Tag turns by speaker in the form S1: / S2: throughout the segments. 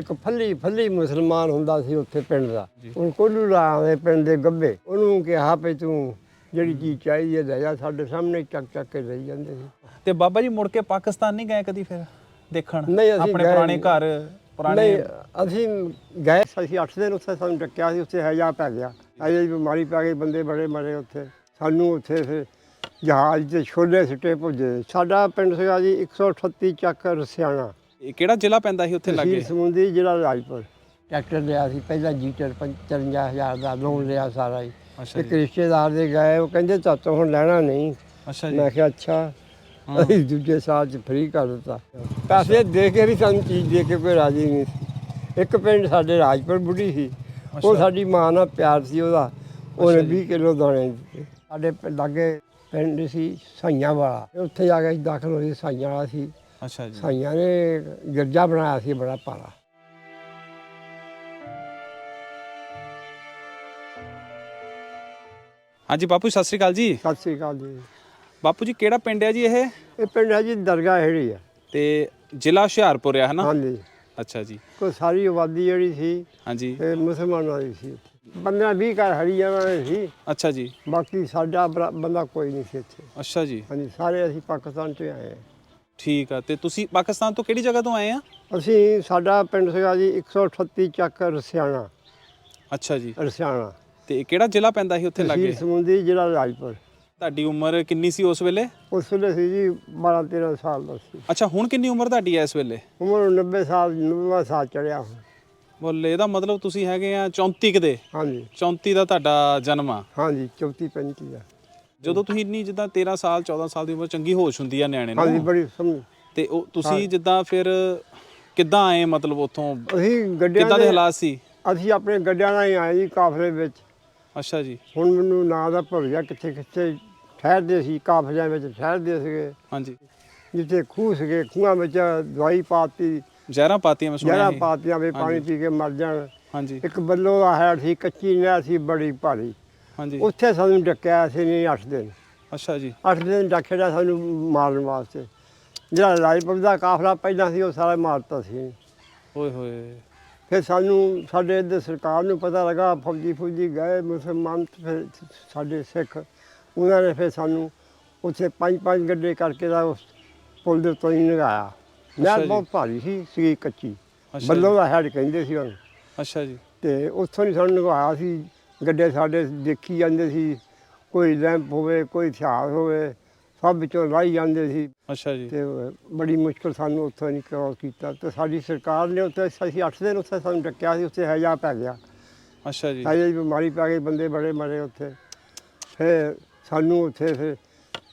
S1: ਇੱਕ ਫੱਲੀ ਫੱਲੀ ਮੁਸਲਮਾਨ ਹੁੰਦਾ ਸੀ ਉੱਥੇ ਪਿੰਡ ਦਾ। ਉਹ ਕੋਲੂ ਲਾਵੇ ਪਿੰਡ ਦੇ ਗੱਬੇ ਉਹਨੂੰ ਕਿਹਾ ਵੀ ਤੂੰ ਜਿਹੜੀ ਚੀਜ਼ ਚਾਹੀਦੀ ਹੈ ਜਾ ਸਾਡੇ ਸਾਹਮਣੇ ਚੱਕ ਚੱਕ ਕੇ ਲਈ ਜਾਂਦੇ ਸੀ।
S2: ਤੇ ਬਾਬਾ ਜੀ ਮੁੜ ਕੇ ਪਾਕਿਸਤਾਨ ਨਹੀਂ ਗਏ ਕਦੀ ਫਿਰ ਦੇਖਣ? ਆਪਣੇ ਪੁਰਾਣੇ। ਘਰ ਪੁਰਾਣੇ
S1: ਨਹੀਂ ਅਸੀਂ ਗਏ ਅਸੀਂ 8 ਦਿਨ ਉੱਥੇ ਸਾਨੂੰ ਟੱਕਿਆ ਸੀ ਉੱਥੇ ਹਜਾ ਪੈ ਗਿਆ। ਅਜੇ ਬਿਮਾਰੀ ਪੈ ਗਈ ਬੰਦੇ ਬੜੇ ਮਰੇ ਉੱਥੇ। ਸਾਨੂੰ ਉੱਥੇ ਫਿਰ ਜਹਾਜ਼ ਤੇ ਛੋਲੇ ਸਿੱਟੇ ਭੁੱਜੇ। ਸਾਡਾ ਪਿੰਡ ਸੀਗਾ ਜੀ 138 ਚੱਕ ਰਸਿਆਣਾ।
S2: ਇਹ ਕਿਹੜਾ ਜ਼ਿਲ੍ਹਾ ਪੈਂਦਾ ਸੀ ਉੱਥੇ
S1: ਤਹਿਸੀਲ
S2: ਲੱਗੇ
S1: ਸਮੁੰਦਰੀ ਜ਼ਿਲ੍ਹਾ ਰਾਜਪੁਰ। ਟਰੈਕਟਰ ਲਿਆ ਸੀ ਪਹਿਲਾਂ ਜੀਟਰ 55000 ਦਾ ਲੋਨ ਲਿਆ ਸਾਰਾ ਹੀ।
S2: ਅੱਛਾ
S1: ਇੱਕ
S2: ਜੀ।
S1: ਰਿਸ਼ਤੇਦਾਰ ਦੇ ਗਏ ਉਹ ਕਹਿੰਦੇ ਚਾਚਾ ਹੁਣ ਲੈਣਾ ਨਹੀਂ।
S2: ਅੱਛਾ ਜੀ।
S1: ਮੈਂ ਕਿਹਾ ਅੱਛਾ। ਅਸੀਂ ਦੂਜੇ ਸਾਲ ਚ ਫ੍ਰੀ ਕਰ ਦਿੱਤਾ। ਪੈਸੇ ਦੇ ਕੇ ਵੀ ਸਾਨੂੰ ਚੀਜ਼ ਦੇ ਕੇ ਕੋਈ ਰਾਜੀ ਨਹੀਂ ਸੀ। ਇੱਕ ਪਿੰਡ ਸਾਡੇ ਰਾਜਪੁਰ ਬੁੱਢੀ ਸੀ। ਉਹ ਸਾਡੀ ਮਾਂ ਨਾਲ ਪਿਆਰ ਸੀ ਉਹਦਾ। ਉਹਨੇ
S2: ਅੱਛਾ ਜੀ।
S1: 20 ਕਿਲੋ ਦਾਣੇ ਦਿੱਤੇ। ਸਾਡੇ ਪਿੰ- ਲਾਗੇ ਪਿੰਡ ਸੀ ਸਾਈਆਂ ਵਾਲਾ। ਉੱਥੇ ਜਾ ਕੇ ਅਸੀਂ ਦਾਖਲ ਹੋਏ ਸਾਈਆਂ ਵਾਲਾ ਸੀ।
S2: ਅੱਛਾ ਜੀ
S1: ਸਾਈਆਂ ਨੇ ਗਿਰਜਾ ਬਣਾਇਆ ਸੀ ਬੜਾ ਭਾਰਾ
S2: ਹਾਂਜੀ ਬਾਪੂ ਸਤਿ ਸ੍ਰੀ ਅਕਾਲ ਜੀ
S1: ਸਤਿ ਸ੍ਰੀ ਅਕਾਲ ਜੀ
S2: ਬਾਪੂ ਜੀ ਕਿਹੜਾ ਪਿੰਡ ਹੈ ਜੀ ਇਹ
S1: ਇਹ ਪਿੰਡ ਹੈ ਜੀ ਦਰਗਾਹ ਹੈੜੀ ਹੈ
S2: ਤੇ ਜ਼ਿਲ੍ਹਾ ਹੁਸ਼ਿਆਰਪੁਰ ਆ ਹਨਾ
S1: ਹਾਂਜੀ
S2: ਅੱਛਾ ਜੀ
S1: ਕੋਈ ਸਾਰੀ ਆਬਾਦੀ ਜਿਹੜੀ ਸੀ
S2: ਹਾਂਜੀ
S1: ਇਹ ਮੁਸਲਮਾਨਾਂ ਦੀ ਸੀ 15 20 ਘਰ ਹਰੀਆਂ ਦੇ ਸੀ
S2: ਅੱਛਾ ਜੀ
S1: ਬਾਕੀ ਸਾਡਾ ਬਰਾ- ਬੰਦਾ ਕੋਈ ਨਹੀਂ ਸੀ ਇੱਥੇ
S2: ਅੱਛਾ ਜੀ
S1: ਹਾਂਜੀ ਸਾਰੇ ਅਸੀਂ ਪਾਕਿਸਤਾਨ ਤੋਂ ਆਏ ਹਾਂ
S2: ਠੀਕ ਆ ਤੇ ਤੁਸੀਂ ਪਾਕਿਸਤਾਨ ਤੋਂ ਕਿਹੜੀ ਜਗ੍ਹਾ ਤੋਂ ਆਏ ਆ?
S1: ਅਸੀਂ ਸਾਡਾ ਪਿੰਡ ਸੀਗਾ ਜੀ 138 ਚੱਕ ਰਸਿਆਣਾ।
S2: ਅੱਛਾ ਜੀ।
S1: ਰਸਿਆਣਾ।
S2: ਤੇ ਕਿਹੜਾ ਜ਼ਿਲ੍ਹਾ ਪੈਂਦਾ ਸੀ ਉੱਥੇ ਲੱਗੇ?
S1: ਤਹਿਸੀਲ ਜ਼ਿਲ੍ਹਾ ਰਾਜਪੁਰ।
S2: ਤੁਹਾਡੀ ਉਮਰ ਕਿੰਨੀ ਸੀ ਉਸ ਵੇਲੇ?
S1: ਉਸ ਵੇਲੇ ਸੀ ਜੀ 12 13 ਸਾਲ ਦਾ ਸੀ।
S2: ਅੱਛਾ ਹੁਣ ਕਿੰਨੀ ਉਮਰ ਤੁਹਾਡੀ ਹੈ ਇਸ ਵੇਲੇ?
S1: ਉਮਰ 90 ਸਾਲ 90 ਸਾਲ ਚੜਿਆ ਹੁਣ।
S2: ਬੋਲੇ ਇਹਦਾ ਮਤਲਬ ਤੁਸੀਂ ਹੈਗੇ ਆ 34 ਕੁ ਦੇ।
S1: ਹਾਂਜੀ।
S2: 34 ਦਾ ਤੁਹਾਡਾ ਜਨਮ ਆ।
S1: ਹਾਂਜੀ 34 35 ਦਾ
S2: ਜਦੋਂ ਤੁਸੀਂ ਇੰਨੀ ਜਿੱਦਾਂ 13 ਸਾਲ 14 ਸਾਲ ਦੀ ਉਮਰ ਚੰਗੀ ਹੋਸ਼ ਹੁੰਦੀ ਆ ਨਿਆਣੇ
S1: ਹਾਂਜੀ
S2: ਨੂੰ
S1: ਬੜੀ ਸਮਝ।
S2: ਤੇ ਉਹ ਤੁਸੀਂ ਜਿੱਦਾਂ ਫਿਰ ਕਿੱਦਾਂ ਆਏ ਮਤਲਬ ਉੱਥੋਂ?
S1: ਅਸੀਂ ਗੱਡਿਆਂ
S2: ਕਿੱਦਾਂ ਦੇ ਹਾਲਾਤ ਸੀ?
S1: ਅਸੀਂ ਆਪਣੇ ਗੱਡਿਆਂ ਨਾਲ ਹੀ ਆਏ ਜੀ ਕਾਫਲੇ ਵਿੱਚ।
S2: ਅੱਛਾ ਜੀ।
S1: ਹੁਣ ਮੈਨੂੰ ਨਾਂ ਦਾ ਭੁੱਲ ਗਿਆ ਕਿੱਥੇ ਕਿੱਥੇ ਠਹਿਰਦੇ ਸੀ ਕਾਫਲਿਆਂ ਵਿੱਚ ਠਹਿਰਦੇ ਸੀਗੇ।
S2: ਹਾਂਜੀ।
S1: ਜਿੱਥੇ ਖੂਹ ਸੀਗੇ ਖੂਹਾਂ ਵਿੱਚ ਦਵਾਈ ਪਾਤੀ।
S2: ਜ਼ਹਿਰਾਂ ਪਾਤੀਆਂ ਮੈਂ ਸੁਣਿਆ।
S1: ਪਾਤੀਆਂ ਵੀ ਪਾਣੀ
S2: ਹਾਂਜੀ।
S1: ਪੀ ਕੇ ਮਰ ਜਾਣ।
S2: ਹਾਂਜੀ।
S1: ਇੱਕ ਬੱਲੋ ਦਾ ਹੈਡ ਸੀ ਕੱਚੀ ਨਹਿਰ ਸੀ ਬੜੀ ਭਾਰੀ।
S2: ਹਾਂਜੀ।
S1: ਉੱਥੇ ਸਾਨੂੰ ਡੱਕਿਆ ਸੀ ਨਹੀਂ 8 ਦਿਨ।
S2: ਅੱਛਾ ਜੀ।
S1: 8 ਦਿਨ ਡੱਕਿਆ ਸਾਨੂੰ ਮਾਰਨ ਵਾਸਤੇ। ਜਿਹੜਾ ਰਾਜਪੁਰ ਦਾ ਕਾਫਲਾ ਪਹਿਲਾਂ ਸੀ ਉਹ ਸਾਰਾ ਮਾਰਤਾ ਸੀ।
S2: ਓਏ ਹੋਏ।
S1: ਫਿਰ ਸਾਨੂੰ ਸਾਡੇ ਇੱਧਰ ਸਰਕਾਰ ਨੂੰ ਪਤਾ ਲੱਗਾ ਫੌਜੀ ਫੌਜੀ ਗਏ ਮੁਸਲਮਾਨ ਫਿਰ ਸਾਡੇ ਸਿੱਖ ਉਹਨਾਂ ਨੇ ਫਿਰ ਸਾਨੂੰ ਉੱਥੇ ਪੰਜ ਪੰਜ ਗੱਡੇ ਕਰਕੇ ਦਾ ਉਸ ਪੁਲ ਦੇ ਉੱਤੋਂ ਹੀ ਲਗਾਇਆ ਨਹਿਰ। ਬਹੁਤ ਭਾਰੀ ਸੀ ਸੀ ਕੱਚੀ। ਬੱਲੋ ਦਾ ਹੈਡ ਕਹਿੰਦੇ ਸੀ ਉਹਨੂੰ।
S2: ਅੱਛਾ ਜੀ।
S1: ਤੇ ਉੱਥੋਂ ਹੀ ਸਾਨੂੰ ਲਗਾਇਆ ਸੀ। ਗੱਡੇ ਸਾਡੇ ਦੇਖੀ ਜਾਂਦੇ ਸੀ ਕੋਈ ਲੈਂਪ ਹੋਵੇ ਕੋਈ ਹਥਿਆਰ ਹੋਵੇ ਸਭ ਵਿੱਚੋਂ ਲਾਈ ਜਾਂਦੇ ਸੀ।
S2: ਅੱਛਾ ਜੀ।
S1: ਤੇ ਬੜੀ ਮੁਸ਼ਕਲ ਸਾਨੂੰ ਉੱਥੋਂ ਨਹੀਂ ਕ੍ਰੋਸ ਕੀਤਾ। ਤੇ ਸਾਡੀ ਸਰਕਾਰ ਨੇ ਉੱਥੇ ਅਸੀਂ 8 ਦਿਨ ਉੱਥੇ ਸਾਨੂੰ ਡੱਕਿਆ ਸੀ ਉੱਥੇ ਹਜਾ ਪੈ ਗਿਆ।
S2: ਅੱਛਾ ਜੀ।
S1: ਹਜੇ ਬਿਮਾਰੀ ਪੈ ਗਈ ਬੰਦੇ ਬੜੇ ਮਰੇ ਉੱਥੇ। ਫਿਰ ਸਾਨੂੰ ਉੱਥੇ ਫਿਰ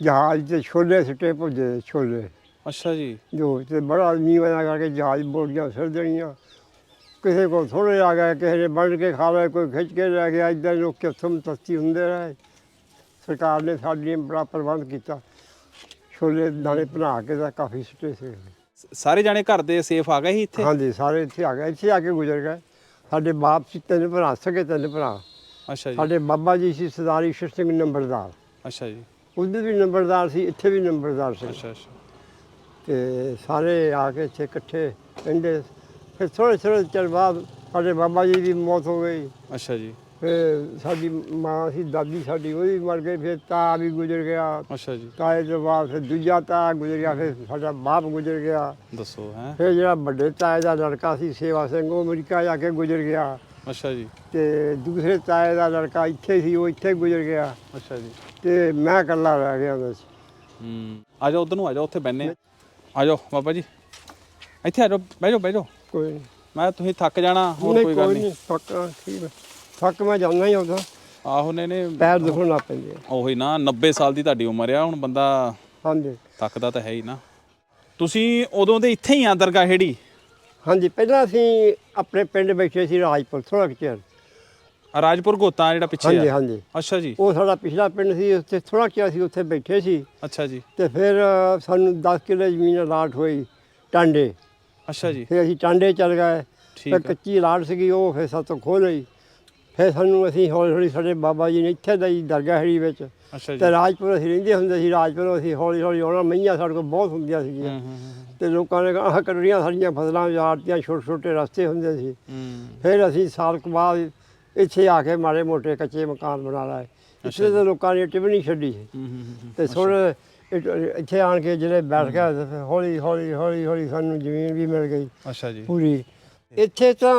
S1: ਜਹਾਜ਼ ਤੇ ਛੋਲੇ ਸਿੱਟੇ ਭੁੱਜੇ ਛੋਲੇ।
S2: ਅੱਛਾ ਜੀ।
S1: ਜੋ ਤੇ ਬੜਾ ਵਜਾ ਕਰਕੇ ਜਹਾਜ਼ ਬੋੜੀਆਂ ਸਿਰ ਦੇਣੀਆਂ। ਕਿਸੇ ਕੋਲ ਥੋੜੇ ਆ ਗਏ ਕਿਸੇ ਨੇ ਵੰਡ ਕੇ ਖਾ ਲਏ ਕੋਈ ਖਿੱਚ ਕੇ ਲੈ ਗਿਆ ਇਦਾਂ ਲੋਕ ਕਿਥਮ ਤਸਤੀ ਹੁੰਦੇ ਰਹੇ। ਸਰਕਾਰ ਨੇ ਸਾਡੇ ਲਈ ਬੜਾ ਪ੍ਰਬੰਧ ਕੀਤਾ। ਛੋਲੇ ਦਾਣੇ ਬਣਾ ਕੇ ਤਾਂ ਕਾਫੀ ਸਿੱਟੇ ਸੀ।
S2: ਸਾਰੇ ਜਾਣੇ ਘਰ ਦੇ ਸੇਫ ਆ ਗਏ ਸੀ ਇੱਥੇ?
S1: ਹਾਂਜੀ ਸਾਰੇ ਇੱਥੇ ਆ ਗਏ ਇੱਥੇ ਆ ਕੇ ਗੁਜ਼ਰ ਗਏ। ਸਾਡੇ ਬਾਪ ਸੀ ਤਿੰਨ ਭਰਾ ਸਕੇ ਤਿੰਨ ਭਰਾ।
S2: ਅੱਛਾ ਜੀ।
S1: ਸਾਡੇ ਬਾਬਾ ਜੀ ਸੀ ਸਰਦਾਰ ਈਸ਼ਰ ਸਿੰਘ ਨੰਬਰਦਾਰ।
S2: ਅੱਛਾ ਜੀ।
S1: ਉਧਰ ਵੀ ਨੰਬਰਦਾਰ ਸੀ ਇੱਥੇ ਵੀ ਨੰਬਰਦਾਰ ਸੀ।
S2: ਅੱਛਾ ਅੱਛਾ।
S1: ਤੇ ਸਾਰੇ ਆ ਕੇ ਇੱਥੇ ਇਕੱਠੇ ਰਹਿੰਦੇ। ਫਿਰ ਥੋੜ੍ਹੇ ਥੋੜ੍ਹੇ ਚਿਰ ਬਾਅਦ ਸਾਡੇ ਬਾਬਾ ਜੀ ਦੀ ਮੌਤ ਹੋ ਗਈ।
S2: ਅੱਛਾ ਜੀ।
S1: ਫਿਰ ਸਾਡੀ ਮਾਂ ਸੀ ਦਾਦੀ ਸਾਡੀ ਉਹ ਵੀ ਮਰ ਗਈ ਫਿਰ ਤਾ ਵੀ ਗੁਜ਼ਰ ਗਿਆ।
S2: ਅੱਛਾ ਜੀ।
S1: ਤਾਏ ਤੋਂ ਬਾਅਦ ਫਿਰ ਦੂਜਾ ਤਾ ਗੁਜ਼ਰ ਗਿਆ ਫਿਰ ਸਾਡਾ ਬਾਪ ਗੁਜ਼ਰ ਗਿਆ।
S2: ਦੱਸੋ ਹੈ?
S1: ਫਿਰ ਜਿਹੜਾ ਵੱਡੇ ਤਾਏ ਦਾ ਲੜਕਾ ਸੀ ਸੇਵਾ ਸਿੰਘ ਉਹ ਅਮਰੀਕਾ ਜਾ ਕੇ ਗੁਜ਼ਰ ਗਿਆ।
S2: ਅੱਛਾ ਜੀ।
S1: ਤੇ ਦੂਸਰੇ ਤਾਏ ਦਾ ਲੜਕਾ ਇੱਥੇ ਸੀ ਉਹ ਇੱਥੇ ਗੁਜ਼ਰ ਗਿਆ।
S2: ਅੱਛਾ ਜੀ।
S1: ਤੇ ਮੈਂ ਇਕੱਲਾ ਰਹਿ ਗਿਆ 'ਚ
S2: ਹੂੰ ਆ ਜਾਓ ਉਧਰ ਨੂੰ ਆ ਜਾਓ ਉੱਥੇ ਬੈਠਨੇ ਆ ਜਾਓ ਬਾਬਾ ਜੀ। ਇੱਥੇ ਆ ਜਾਓ ਬਹਿ ਜਾਓ ਬਹਿ ਜਾਓ।
S1: ਕੋਈ ਨਹੀਂ
S2: ਮੈਂ ਤੁਸੀਂ ਥੱਕ ਜਾਣਾ ਹੋਰ ਕੋਈ ਗੱਲ ਨਹੀਂ
S1: ਥੱਕ ਠੀਕ ਹੈ ਥੱਕ ਮੈਂ ਜਾਂਦਾ ਹੀ ਉਦੋਂ
S2: ਆਹੋ ਨੇ ਨੇ
S1: ਪੈਰ ਦੁਖਣ ਲੱਗ ਪੈਂਦੇ ਆ।
S2: ਉਹੀ ਨਾ 90 ਸਾਲ ਦੀ ਤੁਹਾਡੀ ਉਮਰ ਆ ਹੁਣ ਬੰਦਾ
S1: ਹਾਂਜੀ।
S2: ਥੱਕਦਾ ਤਾਂ ਹੈ ਹੀ ਨਾ। ਤੁਸੀਂ ਉਦੋਂ ਦੇ ਇੱਥੇ ਹੀ ਆ ਦਰਗਾਹ ਹੇੜੀ?
S1: ਹਾਂਜੀ ਪਹਿਲਾਂ ਅਸੀਂ ਆਪਣੇ ਪਿੰਡ ਬੈਠੇ ਸੀ ਰਾਜਪੁਰ ਥੋੜਾ ਚਿਰ।
S2: ਰਾਜਪੁਰ ਗੋਤਾ ਜਿਹੜਾ ਪਿੱਛੇ
S1: ਹਾਂਜੀ
S2: ਆ?
S1: ਹਾਂਜੀ
S2: ਅੱਛਾ ਜੀ।
S1: ਉਹ ਸਾਡਾ ਪਿਛਲਾ ਪਿੰਡ ਸੀ ਉੱਥੇ ਥੋੜਾ ਚਿਰ ਅਸੀਂ ਉੱਥੇ ਬੈਠੇ ਸੀ।
S2: ਅੱਛਾ ਜੀ।
S1: ਤੇ ਫਿਰ ਅ, ਸਾਨੂੰ 10 ਕਿੱਲੇ ਜ਼ਮੀਨ ਅਲਾਟ ਹੋਈ ਟਾਂਡੇ।
S2: ਅੱਛਾ ਜੀ।
S1: ਫਿਰ ਅਸੀਂ ਟਾਂਡੇ ਚੱਲ ਗਏ।
S2: ਠੀਕ
S1: ਫਿਰ ਕੱਚੀ ਅਲਾਟ ਸੀਗੀ ਉਹ ਫਿਰ ਸਾਤੋਂ ਖੋਹ ਲਈ। ਫਿਰ ਸਾਨੂੰ ਅਸੀਂ ਹੌਲੀ ਹੌਲੀ ਸਾਡੇ ਬਾਬਾ ਜੀ ਨੇ ਇੱਥੇ ਦਾ ਹੀ ਦਰਗਾਹ ਹਰੀ ਵਿੱਚ
S2: ਅੱਛਾ ਜੀ।
S1: ਤੇ ਰਾਜਪੁਰ ਅਸੀਂ ਰਹਿੰਦੇ ਹੁੰਦੇ ਸੀ ਰਾਜਪੁਰ ਅਸੀਂ ਹੌਲੀ ਹੌਲੀ ਆਉਣਾ। ਮਈਆਂ ਸਾਡੇ ਕੋਲ ਬਹੁਤ ਹੁੰਦੀਆਂ ਸੀਗੀਆਂ। ਤੇ ਲੋਕਾਂ ਨੇ ਆਹ ਕਟੜੀਆਂ ਸਾਡੀਆਂ ਫਸਲਾਂ ਉਜਾੜਤੀਆਂ ਛੋਟੇ ਛੋਟੇ ਰਸਤੇ ਹੁੰਦੇ ਸੀ। ਫਿਰ ਅਸੀਂ ਸਾਲ ਕੁ ਬਾਅਦ ਇੱਥੇ ਆ ਕੇ ਮਾੜੇ ਮੋਟੇ ਕੱਚੇ ਮਕਾਨ ਬਣਾ ਲਏ। ਇੱਥੇ ਤਾਂ ਲੋਕਾਂ ਨੇ ਨਹੀਂ ਛੱਡੀ। ਸੀ
S2: ਹੂੰ,
S1: ਤੇ ਇੱਥੇ ਆਣ ਕੇ ਜਿਹੜੇ ਬੈਠ ਗਿਆ ਤੇ ਹੌਲੀ ਹੌਲੀ ਹੌਲੀ ਹੌਲੀ ਸਾਨੂੰ ਜ਼ਮੀਨ ਵੀ ਮਿਲ ਗਈ
S2: ਅੱਛਾ ਜੀ।
S1: ਪੂਰੀ। ਇੱਥੇ ਤਾਂ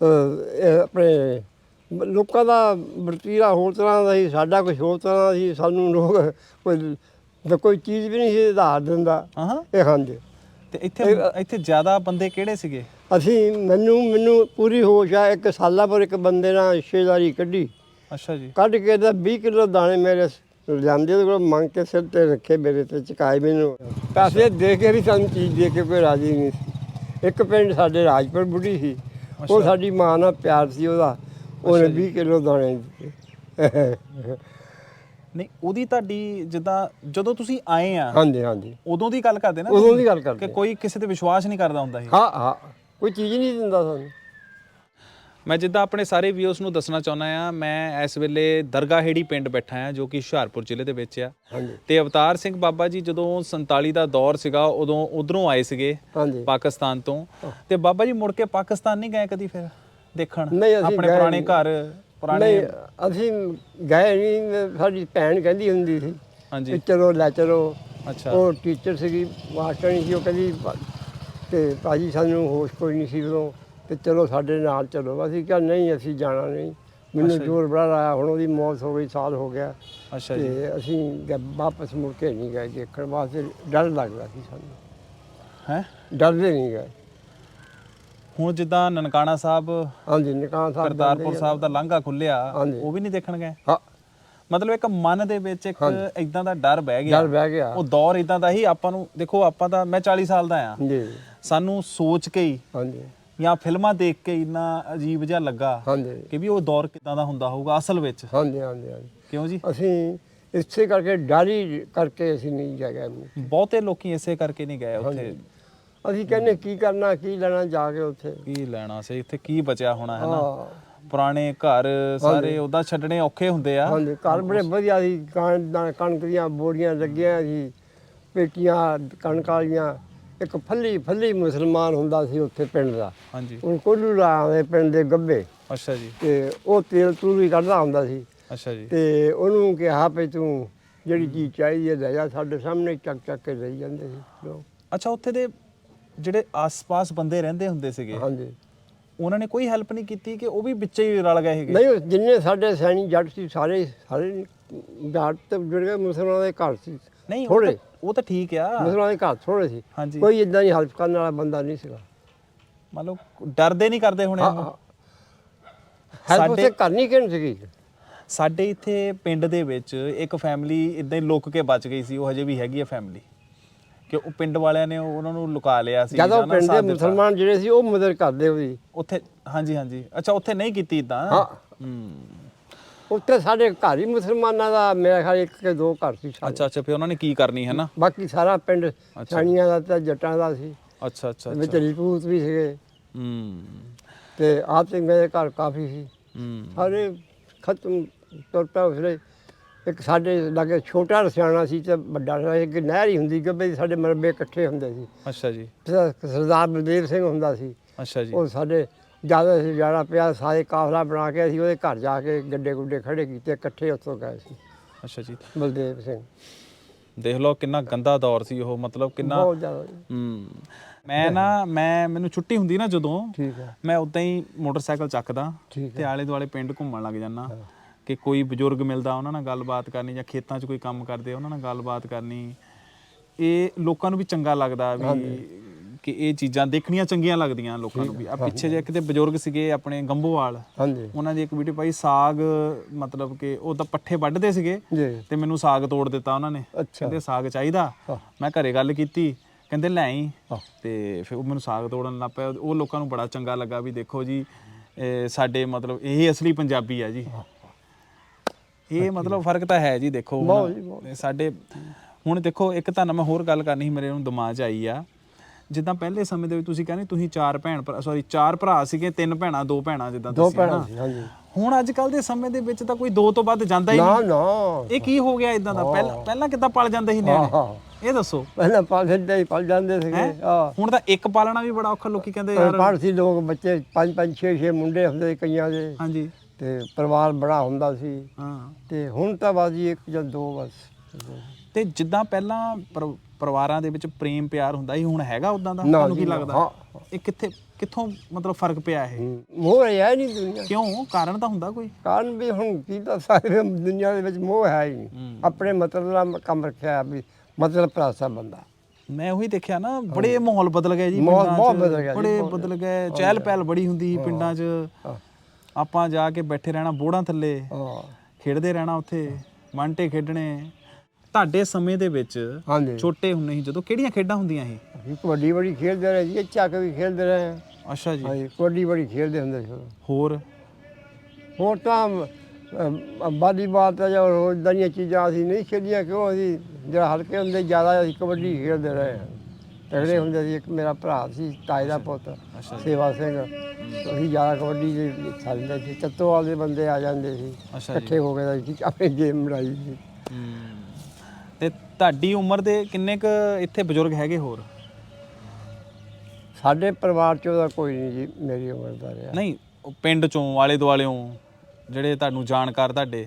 S1: ਅਹ, ਇਹ ਆਪਣੇ ਲੋਕਾਂ ਦਾ ਵਰਤੀਰਾ ਹੋਰ ਤਰ੍ਹਾਂ ਦਾ ਸੀ ਸਾਡਾ ਕੁਝ ਹੋਰ ਤਰ੍ਹਾਂ ਦਾ ਸੀ ਸਾਨੂੰ ਲੋਕ ਕੋਈ ਕੋਈ ਚੀਜ਼ ਵੀ ਨਹੀਂ ਸੀ ਆਧਾਰ ਦਿੰਦਾ।
S2: ਹਾਂ ਹਾਂ
S1: ਇਹ
S2: ਤੇ ਇੱਥੇ ਇੱਥੇ ਜ਼ਿਆਦਾ ਬੰਦੇ ਕਿਹੜੇ ਸੀਗੇ?
S1: ਅਸੀਂ ਮੈਨੂੰ ਮੈਨੂੰ ਪੂਰੀ ਹੋਸ਼ ਆ ਇੱਕ ਸਾਲਾ ਪਰ ਇੱਕ ਬੰਦੇ ਨਾਲ ਰਿਸ਼ਤੇਦਾਰੀ ਕੱਢੀ।
S2: ਅੱਛਾ ਜੀ।
S1: ਕੱਢ ਕੇ ਤਾਂ 20 ਕਿਲੋ ਦਾਣੇ ਮੇਰੇ ਜਾਂਦੇ ਉਹਦੇ ਕੋਲ ਮੰਗ ਕੇ ਸਿਰ ਤੇ ਰੱਖੇ ਮੇਰੇ ਤੇ ਚਕਾਏ ਮੈਨੂੰ। ਪੈਸੇ ਦੇ ਕੇ ਵੀ ਸਾਨੂੰ ਚੀਜ਼ ਦੇ ਕੇ ਕੋਈ ਰਾਜੀ ਨਹੀਂ ਸੀ। ਇੱਕ ਪਿੰਡ ਸਾਡੇ ਰਾਜਪੁਰ ਬੁੱਢੀ ਸੀ ਉਹ। ਸਾਡੀ ਮਾਂ ਨਾਲ ਪਿਆਰ ਸੀ ਉਹਦਾ। ਉਹਨੇ 20 ਕਿਲੋ ਦਾਣੇ ਦਿੱਤੇ।
S2: ਨਹੀਂ ਉਹਦੀ ਤੁਹਾਡੀ ਜਿੱਦਾਂ ਜਦੋਂ ਤੁਸੀਂ ਆਏ ਆ
S1: ਹਾਂਜੀ ਹਾਂਜੀ।
S2: ਉਦੋਂ ਦੀ ਗੱਲ ਕਰਦੇ ਨਾ
S1: ਉਦੋਂ? ਦੀ ਗੱਲ
S2: ਕਿ
S1: ਕਰਦੇ
S2: ਕੋਈ ਕਿਸੇ ਤੇ ਵਿਸ਼ਵਾਸ ਨਹੀਂ ਕਰਦਾ ਹੁੰਦਾ ਸੀ?
S1: ਹਾਂ ਹਾਂ। ਕੋਈ ਚੀਜ਼ ਨਹੀਂ ਦਿੰਦਾ ਸਾਨੂੰ।
S2: ਮੈਂ ਜਿੱਦਾਂ ਆਪਣੇ ਸਾਰੇ ਵੀਅਰਸ ਨੂੰ ਦੱਸਣਾ ਚਾਹੁੰਦਾ ਆ ਮੈਂ ਇਸ ਵੇਲੇ ਦਰਗਾਹੇੜੀ ਪਿੰਡ ਬੈਠਾ ਆ ਜੋ ਕਿ ਹੁਸ਼ਿਆਰਪੁਰ ਜ਼ਿਲ੍ਹੇ ਦੇ ਵਿੱਚ ਆ। ਤੇ ਅਵਤਾਰ ਸਿੰਘ ਬਾਬਾ ਜੀ ਜਦੋਂ 47 ਦਾ ਦੌਰ ਸੀਗਾ ਉਦੋਂ ਉਧਰੋਂ ਆਏ ਸੀਗੇ ਪਾਕਿਸਤਾਨ ਤੋਂ। ਤੇ ਬਾਬਾ ਜੀ ਮੁੜ ਕੇ ਪਾਕਿਸਤਾਨ ਨਹੀਂ ਗਏ ਕਦੀ ਫਿਰ ਦੇਖਣ? ਆਪਣੇ ਪੁਰਾਣੇ। ਘਰ ਪੁਰਾਣੇ
S1: ਅਸੀਂ ਗਏ ਨਹੀਂ ਸਾਡੀ ਭੈਣ ਕਹਿੰਦੀ ਹੁੰਦੀ ਸੀ
S2: ਹਾਂਜੀ।
S1: ਚਲੋ ਲੈ ਚਲੋ।
S2: ਅੱਛਾ।
S1: ਉਹ ਟੀਚਰ ਸੀਗੀ ਮਾਸਟਰ ਨਹੀਂ ਸੀ ਉਹ ਕਹਿੰਦੀ ਤੇ ਭਾਜੀ ਸਾਨੂੰ ਹੋਸ਼ ਕੋਈ ਨਹੀਂ ਸੀ ਉਦੋਂ। ਤੇ ਚਲੋ ਸਾਡੇ ਨਾਲ ਚਲੋ। ਅਸੀਂ ਕਿਹਾ ਨਹੀਂ ਅਸੀਂ ਜਾਣਾ ਨਹੀਂ। ਮੈਨੂੰ। ਜ਼ੋਰ ਬੜਾ ਆਇਆ। ਹੁਣ ਉਹਦੀ ਮੌਤ ਹੋ ਗਈ ਸਾਲ ਹੋ ਗਿਆ।
S2: ਅੱਛਾ ਜੀ।
S1: ਤੇ ਅਸੀਂ ਵਾਪਸ ਮੁੜ ਕੇ ਨਹੀਂ ਗਏ ਦੇਖਣ ਵਾਸਤੇ। ਡਰ ਲੱਗਦਾ ਸੀ ਸਾਨੂੰ।
S2: ਹੈ?
S1: ਡਰਦੇ ਨਹੀਂ ਗਏ।
S2: ਹੁਣ ਜਿੱਦਾਂ ਨਨਕਾਣਾ ਸਾਹਿਬ
S1: ਹਾਂਜੀ ਨਿਕਾਹ ਸਾਹਿਬ
S2: ਕਰਤਾਰਪੁਰ। ਸਾਹਿਬ ਦਾ ਲਾਂਘਾ ਖੁੱਲਿਆ। ਉਹ ਵੀ ਨਹੀਂ ਦੇਖਣ ਗਏ?
S1: ਹਾਂ।
S2: ਮਤਲਬ ਇੱਕ ਮਨ ਦੇ ਵਿੱਚ ਇੱਕ ਇਦਾਂ ਦਾ ਡਰ ਬਹਿ ਗਿਆ।
S1: ਡਰ ਬਹਿ ਗਿਆ।
S2: ਉਹ ਦੌਰ ਇਦਾਂ ਦਾ ਹੀ ਆਪਾਂ ਨੂੰ ਦੇਖੋ ਆਪਾਂ ਤਾਂ ਮੈਂ 40 ਸਾਲ ਦਾ ਆ।
S1: ਜੀ।
S2: ਸਾਨੂੰ ਸੋਚ ਕੇ ਹੀ
S1: ਹਾਂਜੀ।
S2: ਜਾਂ ਫਿਲਮਾਂ ਦੇਖ ਕੇ ਇੰਨਾ ਅਜੀਬ ਜਿਹਾ ਲੱਗਾ
S1: ਹਾਂਜੀ।
S2: ਕਿ ਵੀ ਉਹ ਦੌਰ ਕਿਦਾਂ ਦਾ ਹੁੰਦਾ ਹੋਊਗਾ ਅਸਲ ਵਿੱਚ?
S1: ਹਾਂਜੀ ਹਾਂਜੀ ਹਾਂਜੀ।
S2: ਕਿਉਂ ਜੀ?
S1: ਅਸੀਂ ਇਸੇ ਕਰਕੇ ਡਾਰੀ ਕਰਕੇ ਅਸੀਂ ਨਹੀਂ ਜਾ ਗਏ
S2: ਬਹੁਤੇ ਲੋਕੀ ਇਸੇ ਕਰਕੇ ਨਹੀਂ ਗਏ ਉੱਥੇ।
S1: ਅਸੀਂ ਕਹਿੰਦੇ ਕੀ ਕਰਨਾ ਕੀ ਲੈਣਾ ਜਾ ਕੇ ਉੱਥੇ।
S2: ਕੀ ਲੈਣਾ ਸੀ? ਇੱਥੇ ਕੀ ਬਚਿਆ ਹੋਣਾ ਹੈ ਨਾ? ਪੁਰਾਣੇ ਘਰ ਸਾਰੇ ਉਹਦਾ ਛੱਡਣੇ ਔਖੇ ਹੁੰਦੇ ਆ।
S1: ਹਾਂਜੀ ਘਰ ਬੜੇ ਵਧੀਆ ਸੀ। ਕਣਕ ਕਣਕ ਦੀਆਂ ਬੋਰੀਆਂ ਲੱਗੀਆਂ ਸੀ। ਪੇਟੀਆਂ ਕਣਕ ਵਾਲੀਆਂ। ਇੱਕ ਫੱਲੀ ਫੱਲੀ ਮੁਸਲਮਾਨ ਹੁੰਦਾ ਸੀ ਉੱਥੇ ਪਿੰਡ ਦਾ।
S2: ਹਾਂਜੀ।
S1: ਉਹ ਕੋਲੂ ਲਾਉਂਦੇ ਪਿੰਡ ਦੇ ਗੱਬੇ।
S2: ਅੱਛਾ ਜੀ।
S1: ਤੇ ਉਹ ਤੇਲ ਤੂਲ ਵੀ ਕੱਢਦਾ ਹੁੰਦਾ ਸੀ।
S2: ਅੱਛਾ ਜੀ।
S1: ਤੇ ਉਹਨੂੰ ਕਿਹਾ ਵੀ ਤੂੰ ਜਿਹੜੀ ਚੀਜ਼ ਚਾਹੀਦੀ ਹੈ ਲੈ ਜਾ ਸਾਡੇ ਸਾਹਮਣੇ ਚੱਕ ਚੱਕ ਕੇ ਲਈ ਜਾਂਦੇ ਸੀ। ਲੋਕ
S2: ਅੱਛਾ ਉੱਥੇ ਦੇ ਜਿਹੜੇ ਆਸ-ਪਾਸ ਬੰਦੇ ਰਹਿੰਦੇ ਹੁੰਦੇ ਸੀਗੇ
S1: ਹਾਂਜੀ।
S2: ਉਹਨਾਂ ਨੇ ਕੋਈ ਹੈਲਪ ਨਹੀਂ ਕੀਤੀ ਕਿ ਉਹ ਵੀ ਵਿੱਚੇ ਹੀ ਰਲ ਗਏ ਹੈਗੇ
S1: ਨਹੀਂ ਉਹ ਜਿੰਨੇ ਸਾਡੇ ਸੈਣੀ ਜੱਟ ਸੀ ਸਾਰੇ ਸਾਰੇ ਜੱਟ ਤੇ ਜਿਹੜੇ ਮੁਸਲਮਾਨਾਂ ਦੇ ਘਰ ਸੀ
S2: ਨਹੀਂ ਉਹ
S1: ਥੋੜੇ
S2: ਤਾਂ- ਉਹ ਤਾਂ ਠੀਕ ਆ।
S1: ਮੁਸਲਮਾਨਾਂ ਦੇ ਘਰ ਥੋੜੇ ਸੀ।
S2: ਹਾਂਜੀ।
S1: ਕੋਈ ਇਦਾਂ ਦੀ ਹੈਲਪ ਕਰਨ ਵਾਲਾ ਬੰਦਾ ਨਹੀਂ ਸੀਗਾ।
S2: ਮੰਨ ਲਓ ਡਰਦੇ ਨਹੀਂ ਕਰਦੇ ਹੋਣੇ।
S1: ਹੈਲਪ
S2: ਸਾਡੇ-
S1: ਉਸੇ ਕਰਨੀ ਕਿਹਨ ਸੀਗੀ?
S2: ਸਾਡੇ ਇੱਥੇ ਪਿੰਡ ਦੇ ਵਿੱਚ ਇੱਕ ਫੈਮਿਲੀ ਇਦਾਂ ਹੀ ਲੁੱਕ ਕੇ ਬਚ ਗਈ ਸੀ। ਉਹ ਹਜੇ ਵੀ ਹੈਗੀ ਆ ਫੈਮਿਲੀ ਕਿ ਉਹ ਪਿੰਡ ਵਾਲਿਆਂ ਨੇ ਉਹ- ਉਹਨਾਂ ਨੂੰ ਲੁਕਾ ਲਿਆ ਸੀ।
S1: ਜਦੋਂ
S2: ਜਾਂ
S1: ਪਿੰਡ
S2: ਸਾਥ
S1: ਦੇ
S2: ਦਿੱਤਾ।
S1: ਮੁਸਲਮਾਨ ਜਿਹੜੇ ਸੀ ਉਹ ਮਦਦ ਕਰਦੇ ਹੋਈ
S2: ਉੱਥੇ ਹਾਂਜੀ ਹਾਂਜੀ। ਅੱਛਾ ਉੱਥੇ ਨਹੀਂ ਕੀਤੀ ਇਦਾਂ
S1: ਹਾਂ।
S2: ਹੂੰ।
S1: ਉੱਥੇ ਸਾਡੇ ਘਰ ਹੀ ਮੁਸਲਮਾਨਾਂ ਦਾ ਮੇਰੇ ਖਿਆਲ ਇੱਕ ਕੇ ਦੋ ਘਰ ਸੀ ਸਾਡੇ।
S2: ਅੱਛਾ ਅੱਛਾ ਫਿਰ ਉਹਨਾਂ ਨੇ ਕੀ ਕਰਨੀ ਹੈ ਨਾ?
S1: ਬਾਕੀ ਸਾਰਾ ਪਿੰਡ ਛਾਣੀਆਂ ਦਾ ਤੇ ਜੱਟਾਂ ਦਾ ਸੀ।
S2: ਅੱਛਾ ਅੱਛਾ
S1: ਵਿੱਚ ਰਿਪੂਤ ਵੀ ਸੀਗੇ।
S2: ਹੂੰ।
S1: ਤੇ ਆਪ ਸਿੰਘ ਦੇ ਘਰ ਕਾਫੀ ਸੀ।
S2: ਹੂੰ।
S1: ਸਾਰੇ ਖਤਮ ਟੁੱਟਾ ਉਸਲੇ ਇੱਕ ਸਾਡੇ ਲਾਗੇ ਛੋਟਾ ਰਸਿਆਣਾ ਸੀ ਤੇ ਵੱਡਾ ਰਸਿਆਣਾ ਇੱਕ ਨਹਿਰ ਹੀ ਹੁੰਦੀ ਕਿ ਸਾਡੇ ਮਰਬੇ ਇਕੱਠੇ ਹੁੰਦੇ ਸੀ।
S2: ਅੱਛਾ ਜੀ।
S1: ਸਰਦਾਰ ਬਲਦੇਵ ਸਿੰਘ ਹੁੰਦਾ ਸੀ।
S2: ਅੱਛਾ ਜੀ।
S1: ਉਹ ਸਾਡੇ ਜ਼ਿਆਦਾ ਸੀ ਜਾਣਾ ਪਿਆ ਸਾਰੇ ਕਾਫਲਾ ਬਣਾ ਕੇ ਅਸੀਂ ਉਹਦੇ ਘਰ ਜਾ ਕੇ ਗੱਡੇ ਗੁੱਡੇ ਖੜੇ ਕੀਤੇ ਇਕੱਠੇ ਉੱਥੋਂ ਗਏ ਸੀ।
S2: ਅੱਛਾ ਜੀ।
S1: ਬਲਦੇਵ ਸਿੰਘ।
S2: ਦੇਖ ਲਓ ਕਿੰਨਾ ਗੰਦਾ ਦੌਰ ਸੀ ਉਹ ਮਤਲਬ ਕਿੰਨਾ
S1: ਬਹੁਤ ਜ਼ਿਆਦਾ
S2: ਹੂੰ। ਮੈਂ ਨਾ ਮੈਂ ਮੈਨੂੰ ਛੁੱਟੀ ਹੁੰਦੀ ਨਾ ਜਦੋਂ
S1: ਠੀਕ ਹੈ।
S2: ਮੈਂ ਉਦਾਂ ਹੀ ਮੋਟਰਸਾਈਕਲ ਚੱਕਦਾ
S1: ਠੀਕ
S2: ਤੇ ਆਲੇ ਦੁਆਲੇ ਪਿੰਡ ਘੁੰਮਣ ਲੱਗ ਜਾਂਦਾ ਕਿ ਕੋਈ ਬਜ਼ੁਰਗ ਮਿਲਦਾ ਉਹਨਾਂ ਨਾਲ ਗੱਲਬਾਤ ਕਰਨੀ ਜਾਂ ਖੇਤਾਂ 'ਚ ਕੋਈ ਕੰਮ ਕਰਦੇ ਉਹਨਾਂ ਨਾਲ ਗੱਲਬਾਤ ਕਰਨੀ। ਇਹ ਲੋਕਾਂ ਨੂੰ ਵੀ ਚੰਗਾ ਲੱਗਦਾ ਵੀ ਕਿ ਇਹ ਚੀਜ਼ਾਂ ਦੇਖਣੀਆਂ ਚੰਗੀਆਂ ਲੱਗਦੀਆਂ ਲੋਕਾਂ ਨੂੰ ਵੀ। ਆ ਪਿੱਛੇ ਜੇ ਕਿਤੇ ਬਜ਼ੁਰਗ ਸੀਗੇ ਆਪਣੇ ਗੰਭੋਵਾਲ
S1: ਹਾਂਜੀ।
S2: ਉਹਨਾਂ ਦੀ ਇੱਕ ਵੀਡੀਓ ਪਾਈ ਸਾਗ ਮਤਲਬ ਕਿ ਉਹ ਤਾਂ ਪੱਠੇ ਵੱਢਦੇ ਸੀਗੇ ਤੇ ਮੈਨੂੰ ਸਾਗ ਤੋੜ ਦਿੱਤਾ ਉਹਨਾਂ ਨੇ। ਕਹਿੰਦੇ ਸਾਗ ਚਾਹੀਦਾ। ਮੈਂ ਘਰੇ ਗੱਲ ਕੀਤੀ ਕਹਿੰਦੇ ਲੈ ਆਈ। ਤੇ ਫਿਰ ਉਹ ਮੈਨੂੰ ਸਾਗ ਤੋੜਨ ਲੱਗ ਪਿਆ। ਉਹ ਲੋਕਾਂ ਨੂੰ ਬੜਾ ਚੰਗਾ ਲੱਗਾ ਵੀ ਦੇਖੋ ਜੀ ਸਾਡੇ ਮਤਲਬ ਇਹ ਅਸਲੀ ਪੰਜਾਬੀ ਆ ਜੀ। ਇਹ ਮਤਲਬ ਫ਼ਰਕ ਤਾਂ ਹੈ ਜੀ ਦੇਖੋ ਸਾਡੇ ਹੁਣ ਦੇਖੋ ਇੱਕ ਤਾਂ ਮੈਂ ਹੋਰ ਗੱਲ ਕਰਨੀ ਸੀ ਮੇਰੇ ਨੂੰ ਦਿਮਾਗ 'ਚ ਆਈ ਆ। ਜਿੱਦਾਂ ਪਹਿਲੇ ਸਮੇਂ ਦੇ ਵਿੱਚ ਤੁਸੀਂ ਕਹਿੰਦੇ ਤੁਸੀਂ ਚਾਰ ਭੈਣ ਸੌਰੀ ਚਾਰ ਭਰਾ ਸੀਗੇ ਤਿੰਨ ਭੈਣਾਂ ਦੋ ਭੈਣਾਂ ਜਿੱਦਾਂ
S1: ਦੋ
S2: ਤੁਸੀਂ
S1: ਭੈਣਾਂ। ਸੀ ਹਾਂਜੀ।
S2: ਹੁਣ ਅੱਜ ਕੱਲ ਦੇ ਸਮੇਂ ਦੇ ਵਿੱਚ ਤਾਂ ਕੋਈ ਦੋ ਤੋਂ ਵੱਧ ਜਾਂਦਾ ਹੀ
S1: ਨਾ
S2: ਨਹੀਂ।
S1: ਨਾ।
S2: ਇਹ ਕੀ ਹੋ ਗਿਆ ਇਦਾਂ ਦਾ? ਪਹਿਲਾਂ ਪਹਿਲਾਂ ਕਿੱਦਾਂ ਪਲ ਜਾਂਦੇ ਸੀ
S1: ਹਾਂ
S2: ਨਿਆਣੇ?
S1: ਹਾਂ।
S2: ਇਹ ਦੱਸੋ।
S1: ਪਹਿਲਾਂ ਪਾਸੇ ਦੇ ਪਲ ਜਾਂਦੇ ਸੀਗੇ
S2: ਹੈਂ?
S1: ਆ
S2: ਹੁਣ ਤਾਂ ਇੱਕ ਪਾਲਣਾ ਵੀ ਬੜਾ ਔਖਾ ਲੋਕੀ ਕਹਿੰਦੇ ਯਾਰ
S1: ਪੜ੍ਹ ਸੀ ਲੋਕ ਬੱਚੇ ਪੰਜ ਪੰਜ ਛੇ ਛੇ ਮੁੰਡੇ ਹੁੰਦੇ ਸੀ ਕਈਆਂ ਦੇ।
S2: ਹਾਂਜੀ।
S1: ਤੇ ਪਰਿਵਾਰ ਬੜਾ ਹੁੰਦਾ ਸੀ।
S2: ਹਾਂ।
S1: ਤੇ ਹੁਣ ਤਾਂ ਬਾਜੀ ਇੱਕ ਜਾਂ ਦੋ ਬਸ।
S2: ਤੇ ਜਿੱਦਾਂ ਪਹਿਲਾਂ ਪਰ- ਪਰਿਵਾਰਾਂ ਦੇ ਵਿੱਚ ਪ੍ਰੇਮ ਪਿਆਰ ਹੁੰਦਾ ਸੀ ਹੁਣ ਹੈਗਾ ਉਦਾਂ ਦਾ? ਤੁਹਾਨੂੰ ਕੀ ਲੱਗਦਾ?
S1: ਹਾਂ।
S2: ਇਹ ਕਿੱਥੇ ਕਿੱਥੋਂ ਮਤਲਬ ਫ਼ਰਕ ਪਿਆ ਇਹ?
S1: ਮੋਹ ਹੈ ਨਹੀਂ ਦੁਨੀਆ।
S2: ਕਿਉਂ? ਕਾਰਨ ਤਾਂ ਹੁੰਦਾ ਕੋਈ?
S1: ਕਾਰਨ ਵੀ ਹੁਣ ਕੀ ਤਾਂ ਸਾਰੇ ਦੁਨੀਆ ਦੇ ਵਿੱਚ ਮੋਹ ਹੈ ਹੀ ਨਹੀਂ। ਆਪਣੇ ਮਤਲਬ ਦਾ ਕੰਮ ਰੱਖਿਆ ਵੀ ਮਤਲਬ ਪ੍ਰਾਸਾ ਬੰਦਾ।
S2: ਮੈਂ ਉਹੀ ਦੇਖਿਆ ਨਾ ਬੜੇ ਮਾਹੌਲ ਬਦਲ ਗਏ ਜੀ
S1: ਮਾਹੌਲ
S2: ਪਿੰਡਾਂ 'ਚ।
S1: ਬਹੁਤ ਬਦਲ ਗਿਆ ਜੀ,
S2: ਬੜੇ
S1: ਬਹੁਤ
S2: ਬਦਲ ਗਏ ਚਹਿਲ ਪਹਿਲ ਬੜੀ ਹੁੰਦੀ ਸੀ ਪਿੰਡਾਂ 'ਚ।
S1: ਹਾਂ।
S2: ਆਪਾਂ ਜਾ ਕੇ ਬੈਠੇ ਰਹਿਣਾ ਬੋੜਾਂ ਥੱਲੇ।
S1: ਹਾਂ।
S2: ਖੇਡਦੇ ਰਹਿਣਾ ਉੱਥੇ ਵਾਂਟੇ ਖੇਡਣੇ। ਤੁਹਾਡੇ ਸਮੇਂ ਦੇ ਵਿੱਚ
S1: ਹਾਂਜੀ।
S2: ਛੋਟੇ ਹੁੰਦੇ ਸੀ ਜਦੋਂ ਕਿਹੜੀਆਂ ਖੇਡਾਂ ਹੁੰਦੀਆਂ ਸੀ?
S1: ਅਸੀਂ ਕਬੱਡੀ ਬੜੀ ਖੇਡਦੇ ਰਹੇ ਜੀ ਚੱਕ ਵੀ ਖੇਡਦੇ ਰਹੇ।
S2: ਅੱਛਾ ਜੀ।
S1: ਹਾਂਜੀ ਕਬੱਡੀ ਬੜੀ ਖੇਡਦੇ ਹੁੰਦੇ ਸੀ।
S2: ਹੋਰ?
S1: ਹੋਰ ਤਾਂ ਬਾਲੀਬਾਲ ਤਾਂ ਜਾਂ ਹੋਰ ਇਦਾਂ ਦੀਆਂ ਚੀਜ਼ਾਂ ਅਸੀਂ ਨਹੀਂ ਖੇਡੀਆਂ ਕਿਉਂ ਅਸੀਂ ਜਿਹੜਾ ਹਲਕੇ ਹੁੰਦੇ ਜ਼ਿਆਦਾ ਅਸੀਂ ਕਬੱਡੀ ਖੇਡਦੇ ਰਹੇ। ਹਾਂ। ਤਗੜੇ ਹੁੰਦੇ ਸੀ ਇੱਕ ਮੇਰਾ ਭਰਾ ਸੀ ਤਾਏ ਦਾ ਪੁੱਤ ਸੇਵਾ ਸਿੰਘ। ਅਸੀਂ ਜ਼ਿਆਦਾ ਕਬੱਡੀ ਦੇ ਖੇਡਦੇ ਸੀ ਚੱਤੋਵਾਲ ਦੇ ਬੰਦੇ ਆ ਜਾਂਦੇ ਸੀ ਇਕੱਠੇ ਹੋ ਕੇ ਅਸੀਂ ਗੇਮ ਬਣਾਈ ਸੀ।
S2: ਤੁਹਾਡੀ ਉਮਰ ਦੇ ਕਿੰਨੇ ਕ ਇੱਥੇ ਬਜ਼ੁਰਗ ਹੈਗੇ ਹੋਰ?
S1: ਸਾਡੇ ਪਰਿਵਾਰ ਚੋਂ ਤਾਂ ਕੋਈ ਨਹੀਂ ਜੀ ਮੇਰੀ ਉਮਰ ਦਾ ਰਿਹਾ।
S2: ਨਹੀਂ ਉਹ ਪਿੰਡ ਚੋਂ ਆਲੇ ਦੁਆਲਿਓਂ ਜਿਹੜੇ ਤੁਹਾਨੂੰ ਜਾਣਕਾਰ ਤੁਹਾਡੇ?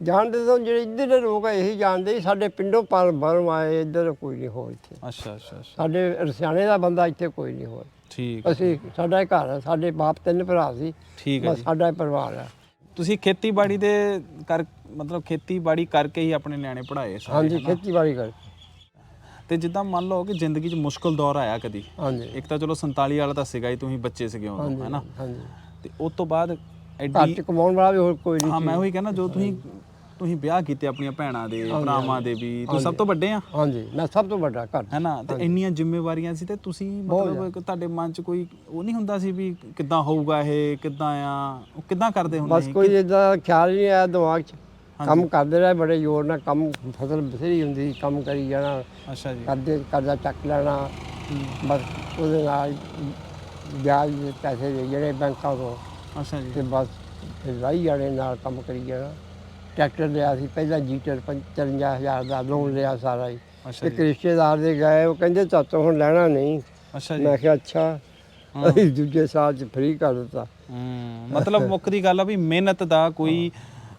S1: ਜਾਣਦੇ ਤਾਂ ਜਿਹੜੇ ਇੱਧਰ ਦੇ ਲੋਕ ਆ ਇਹੀ ਜਾਣਦੇ ਸੀ ਸਾਡੇ ਪਿੰਡੋਂ ਪਰ ਬਾਹਰੋਂ ਆਏ ਇੱਧਰ ਕੋਈ ਨਹੀਂ ਹੋਰ ਇੱਥੇ।
S2: ਅੱਛਾ ਅੱਛਾ ਅੱਛਾ।
S1: ਸਾਡੇ ਰਸਿਆਣੇ ਦਾ ਬੰਦਾ ਇੱਥੇ ਕੋਈ ਨਹੀਂ ਹੋਰ।
S2: ਠੀਕ
S1: ਅਸੀਂ ਸਾਡਾ ਹੀ ਘਰ ਸਾਡੇ ਬਾਪ ਤਿੰਨ ਭਰਾ ਸੀ
S2: ਠੀਕ ਹੈ
S1: ਬਸ
S2: ਜੀ।
S1: ਸਾਡਾ ਹੀ ਪਰਿਵਾਰ ਹੈ
S2: ਤੁਸੀਂ ਖੇਤੀਬਾੜੀ ਦੇ ਕਰ ਮਤਲਬ ਖੇਤੀਬਾੜੀ ਕਰਕੇ ਹੀ ਆਪਣੇ ਨਿਆਣੇ ਪੜ੍ਹਾਏ ਸਾਰੇ
S1: ਹਾਂਜੀ
S2: ਹਨਾ?
S1: ਖੇਤੀਬਾੜੀ ਕਰ
S2: ਤੇ ਜਿੱਦਾਂ ਮੰਨ ਲਓ ਕਿ ਜ਼ਿੰਦਗੀ 'ਚ ਮੁਸ਼ਕਲ ਦੌਰ ਆਇਆ ਕਦੀ
S1: ਹਾਂਜੀ।
S2: ਇੱਕ ਤਾਂ ਚਲੋ 47 ਵਾਲਾ ਤਾਂ ਸੀਗਾ ਹੀ ਤੁਸੀਂ ਬੱਚੇ ਸੀਗੇ ਉਦੋਂ
S1: ਹਾਂਜੀ
S2: ਹੈਨਾ?
S1: ਹਾਂਜੀ।
S2: ਤੇ ਉਸ ਤੋਂ ਬਾਅਦ
S1: ਘਰ
S2: ਐਡੀ
S1: ਚ ਕਮਾਉਣ ਵਾਲਾ ਵੀ ਹੋਰ ਕੋਈ
S2: ਹਾਂ
S1: ਨਹੀਂ
S2: ਮੈਂ ਉਹੀ ਕਹਿੰਦਾ ਜੋ ਤੁਸੀਂ ਤੁਸੀਂ ਵਿਆਹ ਕੀਤੇ ਆਪਣੀਆਂ ਭੈਣਾਂ ਦੇ ਭਰਾਵਾਂ ਦੇ ਵੀ ਤੁਸੀਂ ਸਭ ਤੋਂ ਵੱਡੇ ਆ?
S1: ਹਾਂਜੀ ਮੈਂ ਸਭ ਤੋਂ ਵੱਡਾ ਘਰ।
S2: ਹੈਨਾ? ਤੇ ਇੰਨੀਆਂ ਜ਼ਿੰਮੇਵਾਰੀਆਂ ਸੀ ਤੇ ਤੁਸੀਂ ਮਤਲਬ ਤੁਹਾਡੇ ਮਨ 'ਚ ਕੋਈ ਉਹ ਨਹੀਂ ਹੁੰਦਾ ਸੀ ਵੀ ਕਿੱਦਾਂ ਹੋਊਗਾ ਇਹ ਕਿੱਦਾਂ ਆ? ਉਹ ਕਿੱਦਾਂ ਕਰਦੇ ਹੁੰਦੇ
S1: ਬਸ ਕੋਈ ਇਦਾਂ ਖਿਆਲ ਨਹੀਂ ਆਇਆ ਦਿਮਾਗ 'ਚ। ਕੰਮ ਕਰਦੇ ਰਹੇ ਬੜੇ ਜ਼ੋਰ ਨਾਲ ਕੰਮ ਫਸਲ ਬਥੇਰੀ ਹੁੰਦੀ ਸੀ ਕੰਮ ਕਰੀ ਜਾਣਾ
S2: ਅੱਛਾ ਜੀ।
S1: ਕਰਦੇ ਕਰਜ਼ਾ ਚੱਕ ਲੈਣਾ। ਬਸ ਉਹਦੇ ਨਾਲ ਵਿਆਜ ਦੇ ਪੈਸੇ ਜਿਹੜੇ ਬੈਂਕਾਂ ਤੋਂ
S2: ਅੱਛਾ ਜੀ।
S1: ਤੇ ਬਸ ਰਾਈ ਜਾਣੇ ਨਾਲ ਕੰਮ ਕਰੀ ਜਾਣਾ। ਟਰੈਕਟਰ ਲਿਆ ਸੀ ਪਹਿਲਾਂ ਜੀਟਰ 55000 ਦਾ ਲੋਨ ਲਿਆ ਸਾਰਾ ਹੀ।
S2: ਅੱਛਾ
S1: ਇੱਕ
S2: ਜੀ।
S1: ਰਿਸ਼ਤੇਦਾਰ ਦੇ ਗਏ ਉਹ ਕਹਿੰਦੇ ਚਾਚਾ ਹੁਣ ਲੈਣਾ ਨਹੀਂ।
S2: ਅੱਛਾ ਜੀ।
S1: ਮੈਂ ਕਿਹਾ ਅੱਛਾ। ਅਸੀਂ ਦੂਜੇ ਸਾਲ ਚ ਫ੍ਰੀ ਕਰ ਦਿੱਤਾ।
S2: ਹੂੰ। ਮਤਲਬ ਮੁੱਖ ਦੀ ਗੱਲ ਆ ਵੀ ਮਿਹਨਤ ਦਾ ਕੋਈ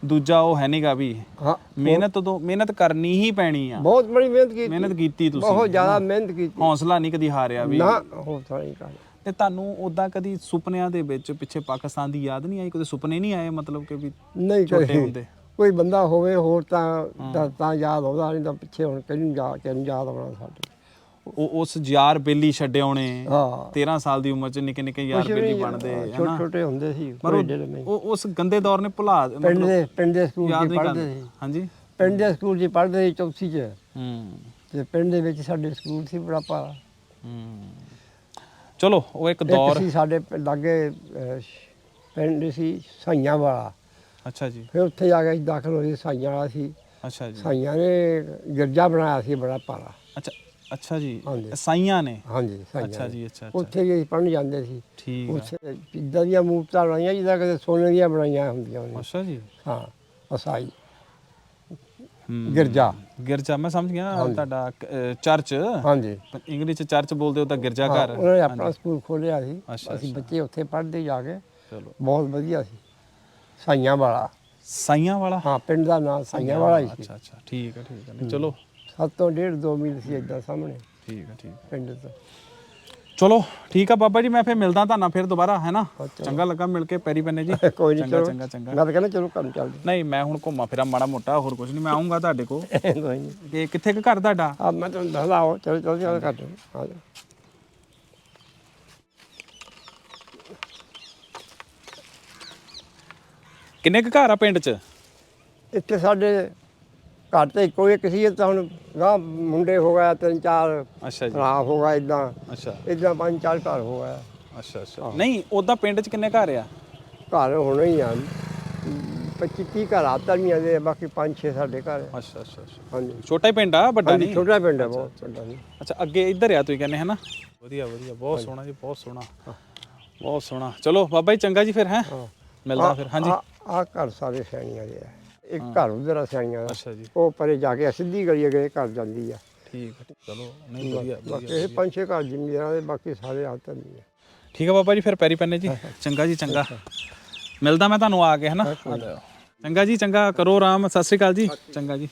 S2: ਦੂਜਾ ਉਹ ਹੈ ਨਹੀਂਗਾ ਵੀ।
S1: ਹਾਂ।
S2: ਮਿਹਨਤ ਤੋਂ ਮਿਹਨਤ ਕਰਨੀ ਹੀ ਪੈਣੀ ਆ।
S1: ਬਹੁਤ ਬੜੀ ਮਿਹਨਤ ਕੀਤੀ।
S2: ਮਿਹਨਤ ਕੀਤੀ ਤੁਸੀਂ।
S1: ਬਹੁਤ ਜ਼ਿਆਦਾ ਮਿਹਨਤ ਕੀਤੀ।
S2: ਹੌਸਲਾ ਨਹੀਂ ਕਦੀ ਹਾਰਿਆ ਵੀ।
S1: ਨਾ ਹੋ ਸਾਰੀ ਕਰ
S2: ਤੇ ਤੁਹਾਨੂੰ ਉਦਾਂ ਕਦੀ ਸੁਪਨਿਆਂ ਦੇ ਵਿੱਚ ਪਿੱਛੇ ਪਾਕਿਸਤਾਨ ਦੀ ਯਾਦ ਨਹੀਂ ਆਈ? ਕਦੇ ਸੁਪਨੇ ਨਹੀਂ ਆਏ ਮਤਲਬ ਕਿ ਵੀ
S1: ਨਹੀਂ
S2: ਛੋਟੇ ਹੁੰਦੇ?
S1: ਕੋਈ ਬੰਦਾ ਹੋਵੇ ਹੋਰ ਤਾਂ ਤਾਂ- ਤਾਂ ਯਾਦ ਆਉਂਦਾ ਨਹੀਂ ਤਾਂ ਪਿੱਛੇ ਹੁਣ ਕਿਹਨੂੰ ਯਾਦ ਕਿਹਨੂੰ ਯਾਦ ਆਉਣਾ ਸਾਡੇ
S2: ਉਹ ਉਸ ਯਾਰ ਬੇਲੀ ਛੱਡੇ ਆਉਣੇ
S1: ਹਾਂ।
S2: 13 ਸਾਲ ਦੀ ਉਮਰ ਚ ਨਿੱਕੇ ਨਿੱਕੇ ਯਾਰ
S1: ਕੁਛ
S2: ਬੇਲੀ ਬਣਦੇ ਹਨਾ
S1: ਛੋਟੇ ਛੋਟੇ ਹੁੰਦੇ ਸੀ
S2: ਪਰ
S1: ਕੋਈ
S2: ਉਹ- ਉਸ ਗੰਦੇ ਦੌਰ ਨੇ ਭੁਲਾ
S1: ਪਿੰਡ
S2: ਮਤਲਬ
S1: ਦੇ ਪਿੰਡ ਦੇ ਸਕੂਲ
S2: ਯਾਦ
S1: 'ਚ
S2: ਨਹੀਂ
S1: ਪੜ੍ਹਦੇ
S2: ਕਰਦੇ
S1: ਸੀ।
S2: ਹਾਂਜੀ?
S1: ਪਿੰਡ ਦੇ ਸਕੂਲ 'ਚ ਪੜ੍ਹਦੇ ਸੀ ਚੌਥੀ 'ਚ।
S2: ਹੂੰ।
S1: ਤੇ ਪਿੰਡ ਦੇ ਵਿੱਚ ਸਾਡੇ ਸਕੂਲ ਸੀ ਬੜਾ ਭਾਰਾ
S2: ਹੂੰ। ਚਲੋ ਉਹ ਇੱਕ
S1: ਇੱਕ
S2: ਦੌਰ
S1: ਸੀ ਸਾਡੇ ਪ- ਲਾਗੇ ਅਹ, ਪਿੰਡ ਸੀ ਸਾਈਆਂ ਵਾਲਾ।
S2: ਅੱਛਾ ਜੀ।
S1: ਫਿਰ ਉੱਥੇ ਜਾ ਕੇ ਅਸੀਂ ਦਾਖਲ ਹੋਏ ਸਾਈਆਂ ਵਾਲਾ ਸੀ।
S2: ਅੱਛਾ ਜੀ।
S1: ਸਾਈਆਂ ਨੇ ਗਿਰਜਾ ਬਣਾਇਆ ਸੀ ਬੜਾ ਭਾਰਾ।
S2: ਅੱਛਾ ਅੱਛਾ ਜੀ।
S1: ਹਾਂਜੀ।
S2: ਸਾਈਆਂ ਨੇ?
S1: ਹਾਂਜੀ ਸਾਈਆਂ
S2: ਅੱਛਾ। ਜੀ ਅੱਛਾ ਅੱਛਾ।
S1: ਉੱਥੇ ਅਸੀਂ ਪੜ੍ਹਨ ਜਾਂਦੇ ਸੀ।
S2: ਠੀਕ ਆ।
S1: ਉੱਥੇ ਇਦਾਂ ਦੀਆਂ ਮੂਰਤਾਂ ਬਣਾਈਆਂ ਜਿੱਦਾਂ ਕਦੇ ਸੋਨੇ ਦੀਆਂ ਬਣਾਈਆਂ ਹੁੰਦੀਆਂ ਨੇ।
S2: ਅੱਛਾ ਜੀ।
S1: ਹਾਂ ਅਸਾਈ।
S2: ਹੂੰ।
S1: ਗਿਰਜਾ।
S2: ਗਿਰਜਾ ਮੈਂ ਸਮਝ ਗਿਆ ਤੁਹਾਡਾ ਚਰਚ?
S1: ਹਾਂਜੀ।
S2: ਇੰਗਲਿਸ਼ ਚ ਚਰਚ ਬੋਲਦੇ ਹੋ ਤਾਂ ਗਿਰਜਾ
S1: ਹਾਂ,
S2: ਘਰ।
S1: ਉਹਨਾਂ ਨੇ ਆਪਣਾ ਸਕੂਲ ਖੋਲ੍ਹਿਆ ਸੀ।
S2: ਅੱਛਾ,
S1: ਅਸੀਂ ਬੱਚੇ ਉੱਥੇ ਪੜ੍ਹਦੇ ਜਾ ਕੇ।
S2: ਚਲੋ।
S1: ਬਹੁਤ ਵਧੀਆ ਸੀ। ਸਾਈਆਂ ਵਾਲਾ।
S2: ਸਾਈਆਂ ਵਾਲਾ?
S1: ਹਾਂ ਪਿੰਡ ਦਾ ਨਾਮ ਸਾਈਆਂ ਵਾਲਾ ਹੀ ਸੀ।
S2: ਅੱਛਾ ਅੱਛਾ ਠੀਕ ਹੈ ਠੀਕ ਹੈ। ਨਹੀਂ, ਚਲੋ।
S1: ਸੱਤ ਤੋਂ ਡੇਢ ਦੋ ਮੀਲ ਸੀ ਇਦਾਂ ਸਾਹਮਣੇ।
S2: ਠੀਕ ਹੈ ਠੀਕ ਹੈ।
S1: ਪਿੰਡ ਤੋਂ।
S2: ਚਲੋ ਠੀਕ ਆ ਬਾਬਾ ਜੀ ਮੈਂ ਫੇਰ ਮਿਲਦਾ ਤੁਹਾਨੂੰ ਫਿਰ ਦੁਬਾਰਾ ਹੈ ਨਾ। ਚੰਗਾ ਲੱਗਾ ਮਿਲ ਕੇ ਪੈਰੀ ਬੰਨੇ ਜੀ।
S1: ਕੋਈ ਨਹੀਂ
S2: ਚੰਗਾ
S1: ਚਲੋ।
S2: ਚੰਗਾ ਚੰਗਾ।
S1: ਮੈਂ ਤਾਂ ਕਹਿੰਦਾ ਚਲੋ ਕੰਮ ਚੱਲਦੇ।
S2: ਨਹੀਂ ਮੈਂ ਹੁਣ ਘੁੰਮਾ ਫਿਰਾਂ ਮਾੜਾ ਮੋਟਾ ਹੋਰ ਕੁਝ ਨਹੀਂ ਮੈਂ ਆਉਂਗਾ ਤੁਹਾਡੇ ਕੋਲ।
S1: ਕੋਈ ਨਹੀਂ
S2: ਕਿ ਕਿੱਥੇ ਕੁ ਘਰ ਤੁਹਾਡਾ?
S1: ਆ ਮੈਂ ਤੁਹਾਨੂੰ ਦੱਸਦਾ ਆਓ ਚਲੋ ਚਲੋ ਚਲੋ ਕਰ ਦਿਓ ਆ ਜਾਓ।
S2: ਕਿੰਨੇ ਕੁ ਘਰ ਆ ਪਿੰਡ 'ਚ?
S1: ਇੱਥੇ ਸਾਡੇ ਘਰ ਤੇ ਇੱਕੋ ਇੱਕ ਸੀ ਇਹ ਤਾਂ ਹੁਣ ਗਾਂ ਮੁੰਡੇ ਹੋ ਗਏ ਤਿੰਨ ਚਾਰ
S2: ਅੱਛਾ ਜੀ।
S1: ਭਰਾ ਹੋ ਇਦਾਂ।
S2: ਅੱਛਾ।
S1: ਇਦਾਂ ਪੰਜ ਚਾਰ ਘਰ ਹੋ ਗਏ।
S2: ਅੱਛਾ ਅੱਛਾ। ਨਹੀਂ ਉਦਾਂ ਪਿੰਡ 'ਚ ਕਿੰਨੇ ਘਰ ਆ?
S1: ਘਰ ਹੋਣੇ ਹੀ ਆ। 25 30 ਘਰ ਆ ਤਲੀਆਂ ਦੇ ਬਾਕੀ ਪੰਜ ਛੇ ਸਾਡੇ ਘਰ ਆ।
S2: ਅੱਛਾ ਅੱਛਾ ਅੱਛਾ।
S1: ਹਾਂਜੀ।
S2: ਛੋਟਾ ਹੀ ਪਿੰਡ ਆ ਵੱਡਾ
S1: ਹਾਂਜੀ
S2: ਨਹੀਂ?
S1: ਛੋਟਾ ਪਿੰਡ ਹੈ ਬਹੁਤ ਵੱਡਾ ਨਹੀਂ।
S2: ਅੱਛਾ ਅੱਗੇ ਇੱਧਰ ਆ ਤੁਸੀਂ ਕਹਿੰਦੇ ਹੈ ਨਾ ਵਧੀਆ ਵਧੀਆ ਬਹੁਤ ਸੋਹਣਾ ਜੀ ਬਹੁਤ ਸੋਹਣਾ। ਬਹੁਤ ਸੋਹਣਾ। ਚਲੋ ਬਾਬਾ ਜੀ ਚੰਗਾ ਜੀ ਫਿਰ ਹੈ?
S1: ਹਾਂ।
S2: ਮਿਲਦਾ ਫਿਰ ਹਾਂਜੀ।
S1: ਆ ਘਰ ਸਾਰੇ ਸੈਣੀਆਂ ਦੇ ਆ। ਇੱਕ ਘਰ ਉਧਰ ਆ ਸੈਣੀਆਂ ਦਾ।
S2: ਅੱਛਾ ਜੀ।
S1: ਉਹ ਪਰੇ ਜਾ ਕੇ ਸਿੱਧੀ ਗਲੀ ਅਗੇ ਘਰ ਜਾਂਦੀ ਆ।
S2: ਠੀਕ ਹੈ, ਚਲੋ ਨਹੀਂ ਵਧੀਆ
S1: ਬਾਕੀ ਇਹ ਪੰਜ ਛੇ ਘਰ ਜ਼ਿਮੀਦਾਰਾਂ ਦੇ ਬਾਕੀ ਸਾਰੇ ਆਤਨ ਨਹੀਂ ਆ।
S2: ਠੀਕ ਹੈ ਬਾਬਾ ਜੀ ਫਿਰ ਪੈਰੀ ਪੈਨੇ ਜੀ। ਚੰਗਾ ਜੀ ਚੰਗਾ। ਮਿਲਦਾ ਮੈਂ ਤੁਹਾਨੂੰ ਆ ਕੇ ਹਨਾ? ਚੰਗਾ ਜੀ ਚੰਗਾ। ਕਰੋ ਆਰਾਮ। ਸਤਿ ਸ਼੍ਰੀ ਅਕਾਲ ਜੀ। ਚੰਗਾ ਜੀ।